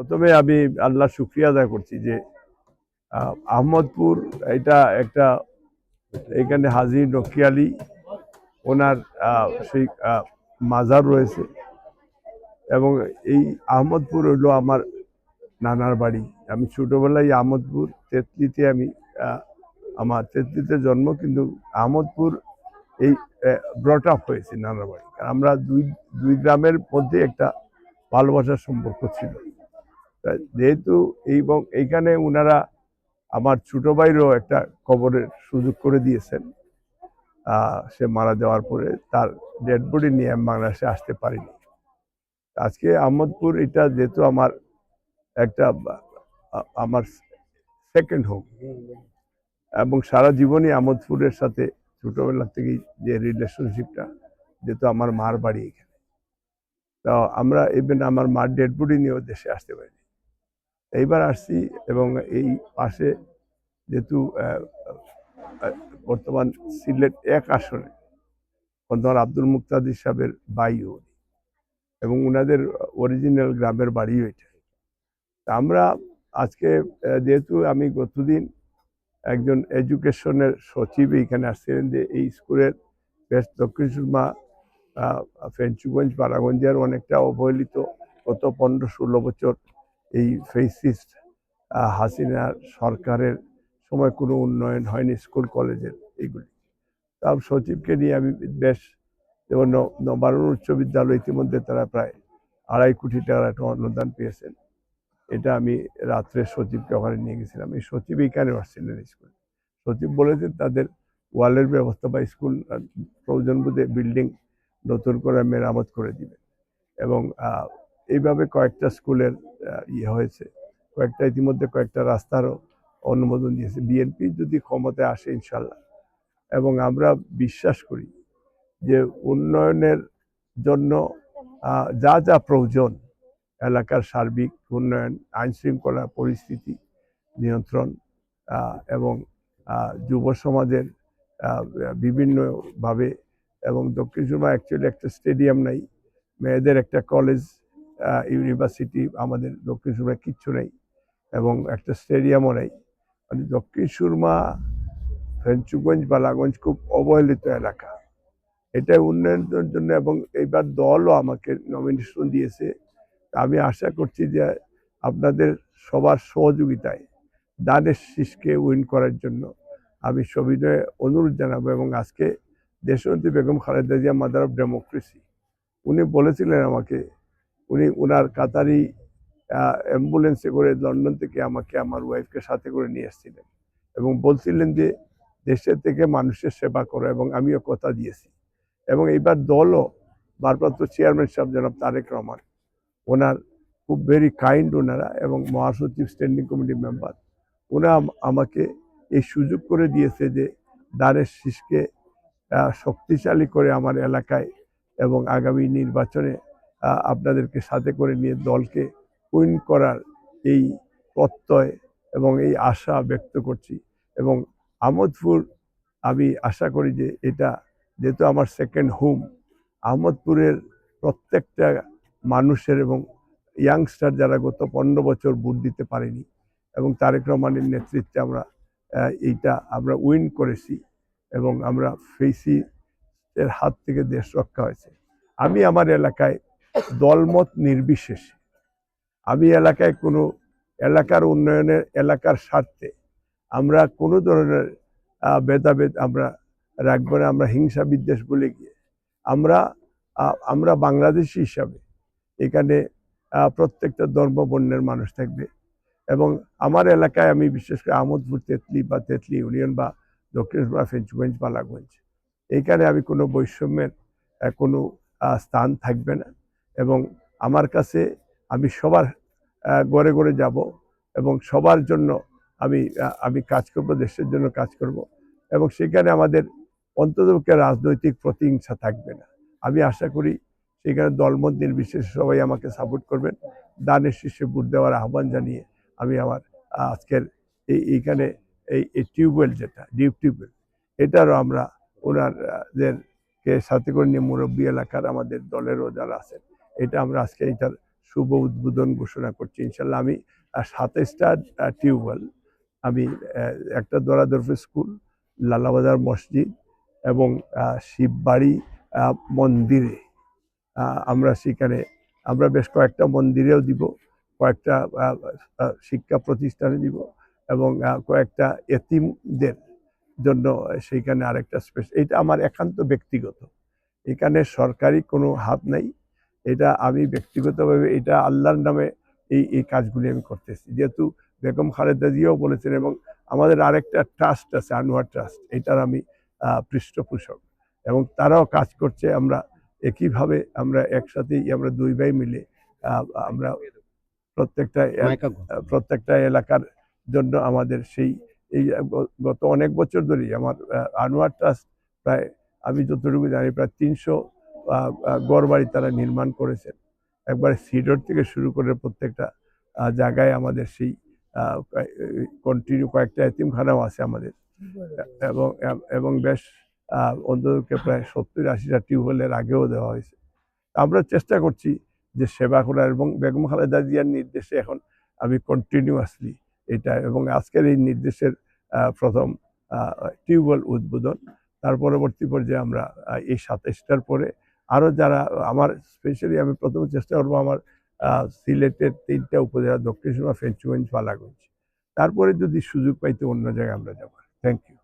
প্রথমে আমি আল্লাহ শুক্রিয়া আদায় করছি যে আহ, আহমদপুর এটা একটা এখানে হাজি নকি আলী ওনার সেই মাজার রয়েছে। এবং এই আহমদপুর হলো আমার নানার বাড়ি। আমি ছোটবেলায় আহমদপুর তেতলিতে আমি আমার তেতলিতে জন্ম কিন্তু আহমদপুর এই ব্রট আপ হয়েছে নানার বাড়ি। আমরা দুই দুই গ্রামের মধ্যে একটা ভালোবাসার সম্পর্ক ছিল। যেহেতু এই এইখানে ওনারা আমার ছোট ভাইরও একটা কবরের সুযোগ করে দিয়েছেন সে মারা যাওয়ার পরে তার ডেড বডি নিয়ে আমি বাংলাদেশে আসতে পারিনি। আজকে আহমদপুর, এটা যেহেতু আমার একটা আমার সেকেন্ড হোম এবং সারা জীবনই আহমদপুরের সাথে ছোটবেলা থেকেই যে রিলেশনশিপটা যেহেতু আমার মার বাড়ি এখানে। তো আমরা ইভেন আমার মার ডেড বডি নিয়েও দেশে আসতে পারিনি। এইবার আসছি এবং এই পাশে যেহেতু বর্তমান সিলেট এক আসনে বর্তমান আব্দুল মুক্তাদির সাহেবের বাইও এবং ওনাদের অরিজিনাল গ্রামের বাড়িও এটা। আমরা আজকে যেহেতু আমি গতদিন একজন এডুকেশনের সচিব এখানে আসছিলেন যে এই স্কুলের বেশ দক্ষিণ সুরমা ফেঞ্চুগঞ্জ, বারাগঞ্জের অনেকটা অবহেলিত গত পনেরো ষোলো বছর এই ফেসিস্ট হাসিনার সরকারের সময় কোনো উন্নয়ন হয়নি স্কুল, কলেজের এইগুলি। তা সচিবকে নিয়ে আমি বেশ যেমন নবারুণ উচ্চ বিদ্যালয় ইতিমধ্যে তারা প্রায় আড়াই কোটি টাকার একটা অনুদান পেয়েছেন। এটা আমি রাত্রে সচিবকে ওখানে নিয়ে গেছিলাম। এই সচিব এইখানে আসছিলেন স্কুল। সচিব বলেছেন তাদের ওয়ালের ব্যবস্থা বা স্কুল প্রয়োজন বোধে বিল্ডিং নতুন করে মেরামত করে দিবেন। এবং এইভাবে কয়েকটা স্কুলের ইয়ে হয়েছে। কয়েকটা ইতিমধ্যে কয়েকটা রাস্তারও অনুমোদন দিয়েছে। বিএনপি যদি ক্ষমতায় আসে, ইনশাল্লাহ। এবং আমরা বিশ্বাস করি যে উন্নয়নের জন্য যা যা প্রয়োজন, এলাকার সার্বিক উন্নয়ন আইন শৃঙ্খলা পরিস্থিতি নিয়ন্ত্রণ এবং যুব সমাজের বিভিন্নভাবে, এবং দক্ষিণ সুরমা অ্যাকচুয়ালি একটা স্টেডিয়াম নাই। মেয়েদের একটা কলেজ ইউনিভার্সিটি আমাদের দক্ষিণ সুরমায় কিচ্ছু নেই এবং একটা স্টেডিয়ামও নেই। মানে দক্ষিণ সুরমা, ফেঞ্চুগঞ্জ, বালাগঞ্জ খুব অবহেলিত এলাকা। এটা উন্নয়নের জন্য এবং এইবার দলও আমাকে নমিনেশন দিয়েছে। আমি আশা করছি যে আপনাদের সবার সহযোগিতায় দানের শীষকে উইন করার জন্য আমি সবিনয়ে অনুরোধ জানাব এবং আজকে দেশনেত্রী Begum Khaleda Zia mother of democracy উনি বলেছিলেন আমাকে উনি ওনার কাতারি অ্যাম্বুলেন্সে করে লন্ডন থেকে আমাকে, আমার ওয়াইফকে সাথে করে নিয়ে এসেছিলেন। এবং বলছিলেন যে, দেশের থেকে মানুষের সেবা করো এবং আমিও কথা দিয়েছি। এবং এইবার দলও, ভারপ্রাপ্ত চেয়ারম্যান সাহেব জনাব তারেক রহমান, ওনার খুব ভেরি কাইন্ড ওনারা এবং মহাসচিব স্ট্যান্ডিং কমিটি মেম্বার আম- আমাকে এই সুযোগ করে দিয়েছে যে দানের শীষকে শক্তিশালী করে আমার এলাকায় এবং আগামী নির্বাচনে আপনাদেরকে সাথে করে নিয়ে দলকে উইন করার এই প্রত্যয় এবং এই আশা ব্যক্ত করছি। এবং আহমদপুর, আমি আশা করি যে এটা যেহেতু আমার সেকেন্ড হোম আহমদপুরের প্রত্যেকটা মানুষের এবং ইয়াংস্টার যারা গত পনেরো বছর ভোট দিতে পারেনি এবং তারেক রহমানের নেতৃত্বে আমরা এইটা আমরা উইন করেছি এবং আমরা ফেসি এর হাত থেকে দেশ রক্ষা হয়েছে। আমি আমার এলাকায় দলমত নির্বিশেষে। আমি এলাকায় কোনো এলাকার উন্নয়নের এলাকার স্বার্থে আমরা কোনো ধরনের ভেদাভেদ আমরা রাখব না, আমরা হিংসা বিদ্বেষ বলে গিয়ে। আমরা আমরা বাংলাদেশি হিসাবে এখানে প্রত্যেকটা ধর্ম বর্ণের মানুষ থাকবে এবং আমার এলাকায় আমি বিশেষ করে আমোদপুর, তেতলি বা তেতলি ইউনিয়ন বা দক্ষিণ সুরমা ফেঞ্চুগঞ্জ, বালাগঞ্জ এইখানে আমি কোনো বৈষম্যের কোনো স্থান থাকবে না। এবং আমার কাছে আমি সবার ঘরে ঘরে যাব এবং সবার জন্য আমি আমি কাজ করব, দেশের জন্য কাজ করব এবং সেখানে আমাদের অন্ততপক্ষে রাজনৈতিক প্রতিহিংসা থাকবে না। আমি আশা করি সেখানে দলমত নির্বিশেষে সবাই আমাকে সাপোর্ট করবেন। দানের শীর্ষে ভোট দেওয়ার আহ্বান জানিয়ে আমি আমার আজকের এই, এইখানে এই এই টিউবওয়েল যেটা, ডিপ টিউবওয়েল, এটারও আমরা ওনারদেরকে সাথে করে নিয়ে মুরব্বী এলাকার আমাদের দলেরও যারা আছেন এটা আমরা আজকে এটার শুভ উদ্বোধন ঘোষণা করছি। ইনশাল্লাহ আমি সাতাইশটা টিউবওয়েল। আমি একটা দরাদরফে স্কুল, লালাবাজার মসজিদ এবং শিববাড়ি মন্দিরে। আমরা সেখানে, আমরা বেশ কয়েকটা মন্দিরেও দিব, কয়েকটা শিক্ষা প্রতিষ্ঠানে দিব এবং কয়েকটা এতিমদের জন্য সেইখানে আরেকটা স্পেশাল এটা আমার একান্ত ব্যক্তিগত। এখানে সরকারি কোনো হাত নাই এটা আমি ব্যক্তিগতভাবে এটা আল্লাহর নামে এই এই কাজগুলি আমি করতেছি। যেহেতু বেগম খালেদা জিয়াও বলেছেন এবং আমাদের আরেকটা ট্রাস্ট আছে আনোয়ার ট্রাস্ট এটার আমি পৃষ্ঠপোষক। এবং তারাও কাজ করছে আমরা একইভাবে আমরা একসাথেই আমরা দুই ভাই মিলে আমরা প্রত্যেকটা প্রত্যেকটা এলাকার জন্য আমাদের সেই এই গত অনেক বছর ধরেই আমার আনোয়ার ট্রাস্ট প্রায় আমি যতটুকু জানি প্রায় তিনশো গড় বাড়ি তারা নির্মাণ করেছেন। একবার সিডর থেকে শুরু করে প্রত্যেকটা জায়গায় আমাদের সেই কন্টিনিউ কয়েকটা এতিমখানাও আছে আমাদের। এবং এবং বেশ আহ, অন্তত প্রায় সত্তর আশিটা টিউবওয়েলের আগেও দেওয়া হয়েছে। আমরা চেষ্টা করছি যে সেবা করার এবং বেগম খালেদা জিয়ার নির্দেশে এখন আমি কন্টিনিউয়াসলি এটা এবং আজকের এই নির্দেশের প্রথম টিউবওয়েল উদ্বোধন। তার পরবর্তী পর্যায়ে আমরা এই সাতাইশটার পরে আরও যারা, আমার স্পেশালি আমি প্রথমে চেষ্টা করব আমার সিলেটের তিনটা উপজেলা, দক্ষিণ সুরমা ফেঞ্চুগঞ্জ পালাগঞ্জ তারপরে যদি সুযোগ পাইতে অন্য জায়গায় আমরা যাব। Thank you